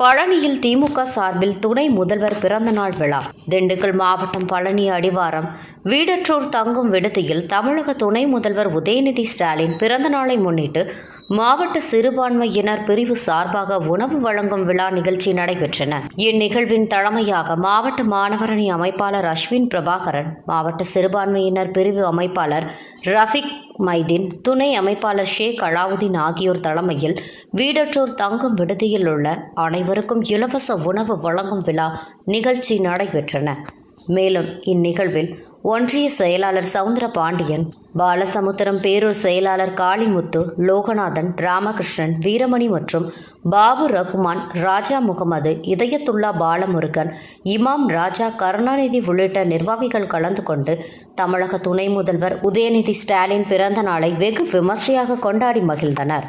பழனியில் திமுக சார்பில் துணை முதல்வர் பிறந்தநாள் விழா. திண்டுக்கல் மாவட்டம் பழனி அடிவாரம். வீடற்றோர் தங்கும் விடுதியில் தமிழக துணை முதல்வர் உதயநிதி ஸ்டாலின் பிறந்தநாளை முன்னிட்டு மாவட்ட சிறுபான்மையினர் பிரிவு சார்பாக உணவு வழங்கும் விழா நிகழ்ச்சி நடைபெற்றன. இந்நிகழ்வின் தலைமையாக மாவட்ட மாணவரணி அமைப்பாளர் அஸ்வின் பிரபாகரன் மாவட்ட சிறுபான்மையினர் பிரிவு அமைப்பாளர் ரஃபிக் மைதீன் துணை அமைப்பாளர் ஷேக் அலாவுதீன் ஆகியோர் தலைமையில் வீடற்றோர் தங்கும் விடுதியில் உள்ள அனைவருக்கும் இலவச உணவு வழங்கும் விழா நிகழ்ச்சி நடைபெற்றன. மேலும் இந்நிகழ்வில் ஒன்றிய செயலாளர் சவுந்தர பாண்டியன் பாலசமுத்திரம் பேரூர் செயலாளர் காளிமுத்து லோகநாதன் ராமகிருஷ்ணன் வீரமணி மற்றும் பாபு ரகுமான் ராஜா முகமது இதயத்துல்லா பாலமுருகன் இமாம் ராஜா கருணாநிதி உள்ளிட்ட நிர்வாகிகள் கலந்து கொண்டு தமிழக துணை முதல்வர் உதயநிதி ஸ்டாலின் பிறந்த நாளை வெகு விமர்சையாக கொண்டாடி மகிழ்ந்தனர்.